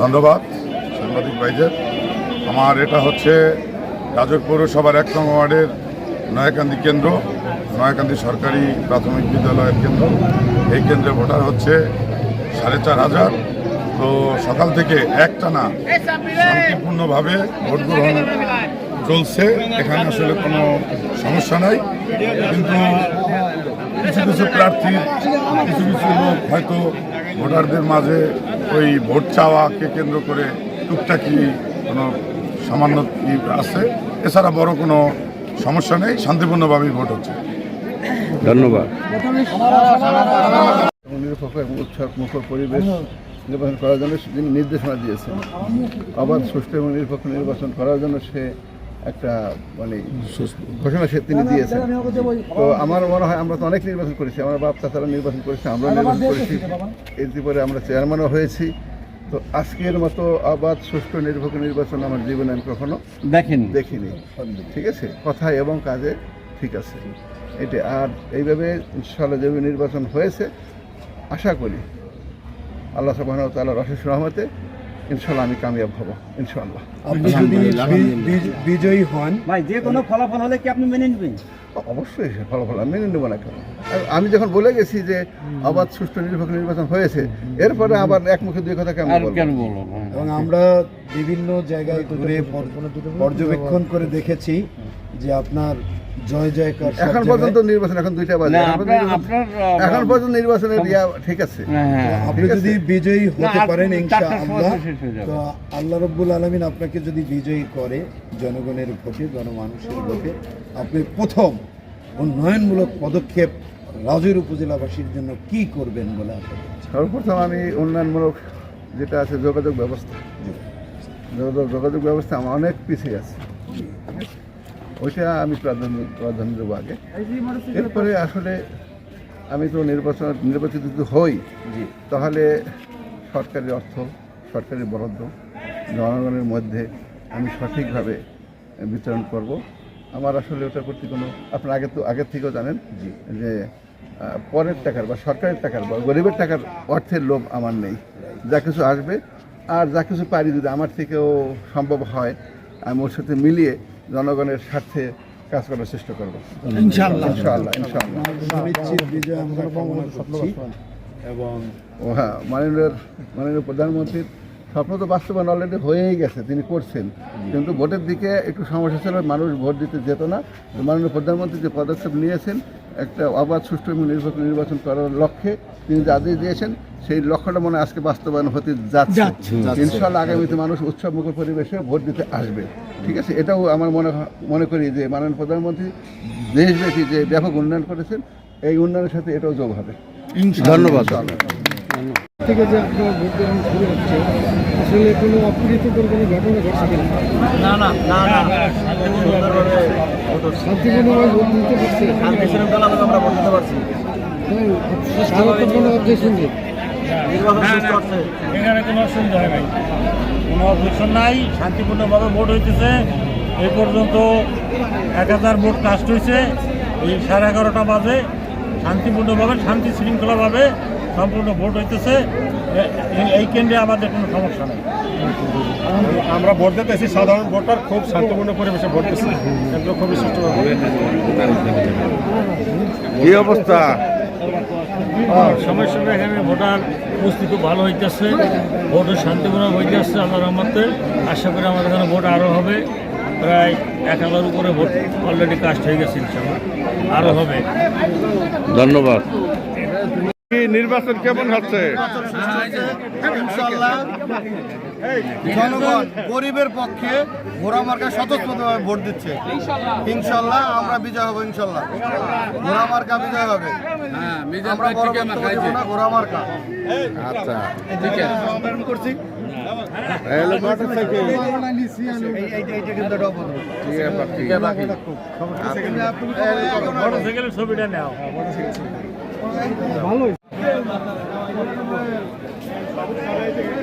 ধন্যবাদ, সাংবাদিক ভাইদের আমার এটা হচ্ছে গাজর পৌরসভার এক নম্বর ওয়ার্ডের নয়াকান্দি কেন্দ্র, নয়াকান্দি সরকারি প্রাথমিক বিদ্যালয়ের কেন্দ্র। এই কেন্দ্রে ভোটার হচ্ছে সাড়ে চার হাজার। তো সকাল থেকে একটানা শান্তিপূর্ণভাবে ভোট গ্রহণ চলছে। এখানে আসলে কোনো সমস্যা নাই। কিন্তু কিছু কিছু প্রার্থী কিছু কিছু লোক হয়তো ভোটারদের মাঝে ওই ভোট চাওয়াকে কেন্দ্র করে টুকটাকি কোনো সামান্য আছে। এছাড়া বড় কোনো সমস্যা নেই শান্তিপূর্ণভাবেই ভোট হচ্ছে। ধন্যবাদ। নিরপেক্ষ এবং উৎসব মুখর পরিবেশ নির্বাচন করার জন্য তিনি নির্দেশনা দিয়েছেন আবার সুষ্ঠু এবং নিরপেক্ষ নির্বাচন করার জন্য সে একটা মানে ঘোষণা সে তিনি দিয়েছেন। তো আমার মনে হয় আমরা তো অনেক নির্বাচন করেছি আমার বাপ চাচারা নির্বাচন করেছে আমরা নির্বাচন করেছি। এরপরে আমরা চেয়ারম্যানও হয়েছি। তো আজকের মতো আবাদ সুষ্ঠু নিরপেক্ষ নির্বাচন আমার জীবনে আমি কখনো দেখেন দেখিনি। ঠিক আছে? কথায় এবং কাজে ঠিক আছে। এটা আর এইভাবে ইনশাল্লাহ যেভাবে নির্বাচন হয়েছে আশা করি আল্লাহ সাবাহ তাল্লাহ রশেষ রহমতে ইনশাল্লাহ আমি কামিয়াব হব ইনশাল্লাহ আপনি যদি বিজয়ী হন ভাই যে কোনো ফলাফল হলে কি আপনি মেনে নেবেন? অবশ্যই সে ফলাফল আমি মেনে নেব না কেন। আমি যখন বলে গেছি যে আবাদ সুষ্ঠু নিরপেক্ষ নির্বাচন হয়েছে এরপরে আবার এক মুখে দুই কথা কেমন কেন বলব এবং আমরা বিভিন্ন জায়গায় ঘুরে পর- পর্যবেক্ষণ করে দেখেছি যে আপনার জয় জয়কার এখন পর্যন্ত নির্বাচন এখন দুইটা বাজে। এখন পর্যন্ত আপনার নির্বাচন- আপনার এখন পর্যন্ত নির্বাচনের ইয়া ঠিক আছে। হ্যাঁ আপনি যদি বিজয়ী হতে পারেন ইনশাআল্লাহ হয়ে। তো আল্লাহ রব্বুল আলমিন আপনাকে যদি বিজয়ী করে জনগণের ভোটে জনমানুষের ভোটে আপনি প্রথম উন্নয়নমূলক পদক্ষেপ রাজুর উপজেলাবাসীর জন্য কি করবেন বলে আশা সর্বপ্রথম আমি উন্নয়নমূলক যেটা আছে যোগাযোগ ব্যবস্থা। যোগাযোগ যোগাযোগ ব্যবস্থা আমার অনেক পিছিয়ে আছে। ওইটা আমি প্রাধান্য প্রাধান্য দেবো আগে। এরপরে আসলে আমি তো নির্বাচন নির্বাচিত যদি হই তাহলে সরকারি অর্থ সরকারি বরাদ্দ জনগণের মধ্যে আমি সঠিকভাবে বিতরণ করব। আমার আসলে ওটার প্রতি কোনো আপনার আগে তো আগের থেকেও জানেন যে পরের টাকার বা সরকারের টাকার বা গরিবের টাকার অর্থের লোভ আমার নেই। যা কিছু আসবে আর যা কিছু পারি যদি আমার থেকেও সম্ভব হয় আমি ওর সাথে মিলিয়ে জনগণের স্বার্থে কাজ করার চেষ্টা করব। ইনশাআল্লাহ। ইনশাআল্লাহ ইনশাআল্লাহ। এবং হ্যাঁ মাননীয় মাননীয় প্রধানমন্ত্রীর স্বপ্ন তো বাস্তবায়ন অলরেডি হয়েই গেছে তিনি করছেন। কিন্তু ভোটের দিকে একটু সমস্যা ছিল মানুষ ভোট দিতে যেত না। মাননীয় প্রধানমন্ত্রী যে পদক্ষেপ নিয়েছেন একটা অবাধ সুষ্ঠু এবং নির্বাচন নির্বাচন করার লক্ষ্যে তিনি যে আদেশ দিয়েছেন সেই লক্ষ্যটা মনে হয় আজকে বাস্তবায়ন হতে যাচ্ছে। ইনশাল্লাহ আগামীতে মানুষ উৎসবমুখর পরিবেশে ভোট দিতে আসবে। ঠিক আছে? এটাও আমার মনে হয়- মনে করি যে মাননীয় প্রধানমন্ত্রী দেশব্যাপী যে ব্যাপক উন্নয়ন করেছেন এই উন্নয়নের সাথে এটাও যোগ হবে। ধন্যবাদ। থেকে যে আপনার ভোট গ্রহণ শুরু হচ্ছে আসলে কোনো অপ্রীতিকর কোনো ঘটনা ঘটছে না না না না। শান্তিপূর্ণভাবে ভোট দিতে পারছে? আমরা বলতে পারছি। কোনো অবজেকশন নেই এখানে কোনো অসুবিধা হয় নাই। কোনো অবজেকশন নাই শান্তিপূর্ণভাবে ভোট হইতেছে। এ পর্যন্ত এক হাজার ভোট কাস্ট হয়েছে এই সাড়ে এগারোটা বাজে। শান্তিপূর্ণভাবে শান্তি শৃঙ্খলাভাবে সম্পূর্ণ ভোট হইতেছে। এই কেন্দ্রে আমাদের কোনো সমস্যা নেই। আমরা ভোট দিতেছি। সাধারণ ভোটার খুব শান্তিপূর্ণ পরিবেশে ভোট দিচ্ছি। একদম খুবই সুষ্ঠুভাবে কি অবস্থা? সমস্যা সময় এখানে ভোটার উপস্থিতি খুব ভালো হইতেছে। ভোটও শান্তিপূর্ণ হইতেছে আল্লাহ রহমতে। আশা করি আমাদের এখানে ভোট আরও হবে। প্রায় এক হাজার উপরে ভোট অলরেডি কাস্ট হয়ে গেছে আরও হবে। ধন্যবাদ। নির্বাচন কেমন হচ্ছে? জনগণ গরিবের পক্ষে ঘোড়া মার্কা স্বতঃস্ফূর্তভাবে ভোট দিচ্ছে। ইনশাল্লাহ আমরা বিজয় হব ইনশাল্লাহ ঘোড়া মার্কা বিজয় হবে। আমরা বড় না ঘোড়া মার্কা। আচ্ছা করছি। ঠিক আছে ছবিটা নেওয়া Thank you.